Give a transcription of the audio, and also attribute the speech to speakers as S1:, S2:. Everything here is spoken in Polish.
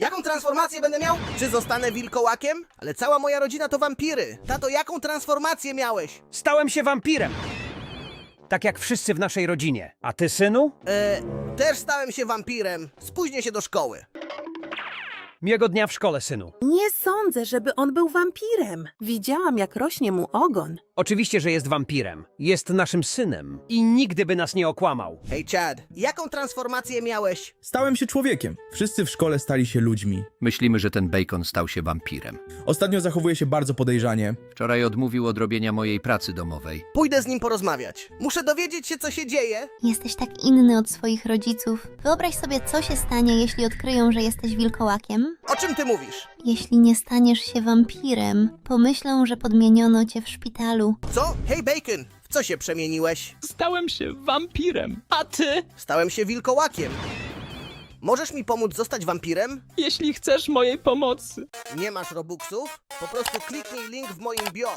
S1: Jaką transformację będę miał? Czy zostanę wilkołakiem? Ale cała moja rodzina to wampiry. Tato, jaką transformację miałeś?
S2: Stałem się wampirem. Tak jak wszyscy w naszej rodzinie. A ty, synu?
S1: E, też stałem się wampirem. Spóźnię się do szkoły.
S2: Miłego dnia w szkole, synu.
S3: Nie sądzę, żeby on był wampirem. Widziałam, jak rośnie mu ogon.
S2: Oczywiście, że jest wampirem. Jest naszym synem. I nigdy by nas nie okłamał.
S1: Hej, Chad, jaką transformację miałeś?
S4: Stałem się człowiekiem. Wszyscy w szkole stali się ludźmi.
S5: Myślimy, że ten bacon stał się wampirem.
S4: Ostatnio zachowuje się bardzo podejrzanie.
S5: Wczoraj odmówił odrobienia mojej pracy domowej.
S1: Pójdę z nim porozmawiać. Muszę dowiedzieć się, co się dzieje.
S6: Jesteś tak inny od swoich rodziców. Wyobraź sobie, co się stanie, jeśli odkryją, że jesteś wilkołakiem.
S1: O czym ty mówisz?
S6: Jeśli nie staniesz się wampirem, pomyślą, że podmieniono cię w szpitalu.
S1: Co? Hej, Bacon, w co się przemieniłeś?
S7: Stałem się wampirem. A ty,
S1: Stałem się wilkołakiem. Możesz mi pomóc zostać wampirem?
S7: jeśli chcesz mojej pomocy,
S1: Nie masz robuxów? Po prostu kliknij link w moim bio.